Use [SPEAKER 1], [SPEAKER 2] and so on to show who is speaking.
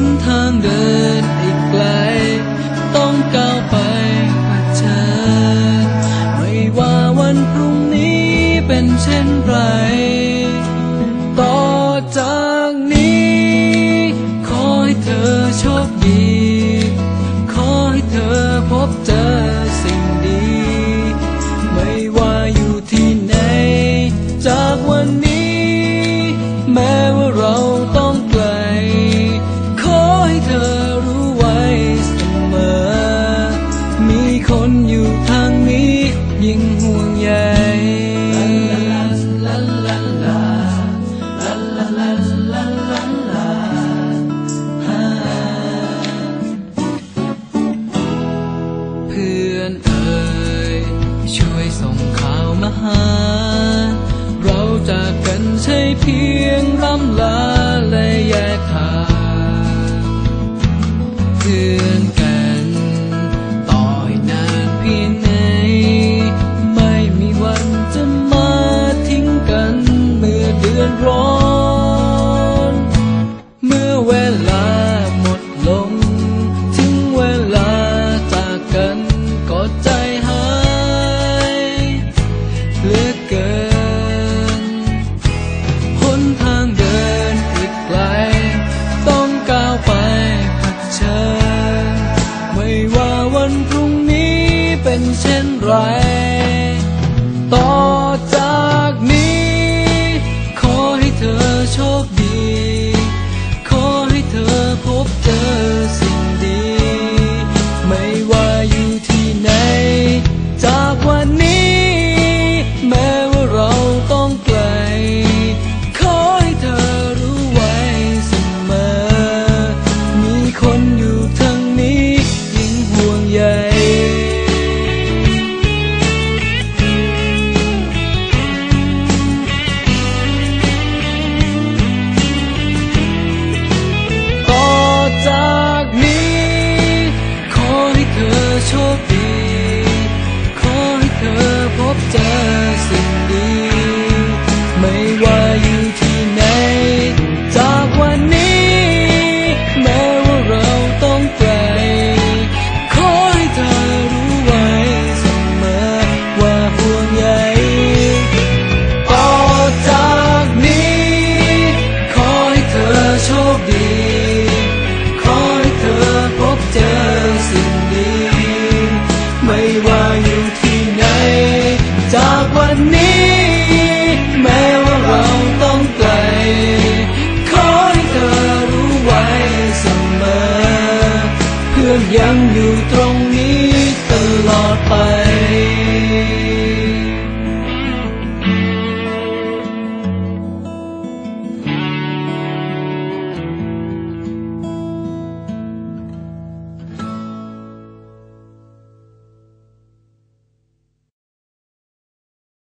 [SPEAKER 1] นทางเดินอีกไกล ต้องก้าวไปเผชิญไม่ว่าวันพรุ่งนี้เป็นเช่นไร หา เราจากกันใช่เพียงร่ำลาและแยกทาง trên rải deixou จากวันนี้ แม้ว่าเราต้องไกล ขอให้เธอรู้ไว้เสมอ เพื่อนยังอยู่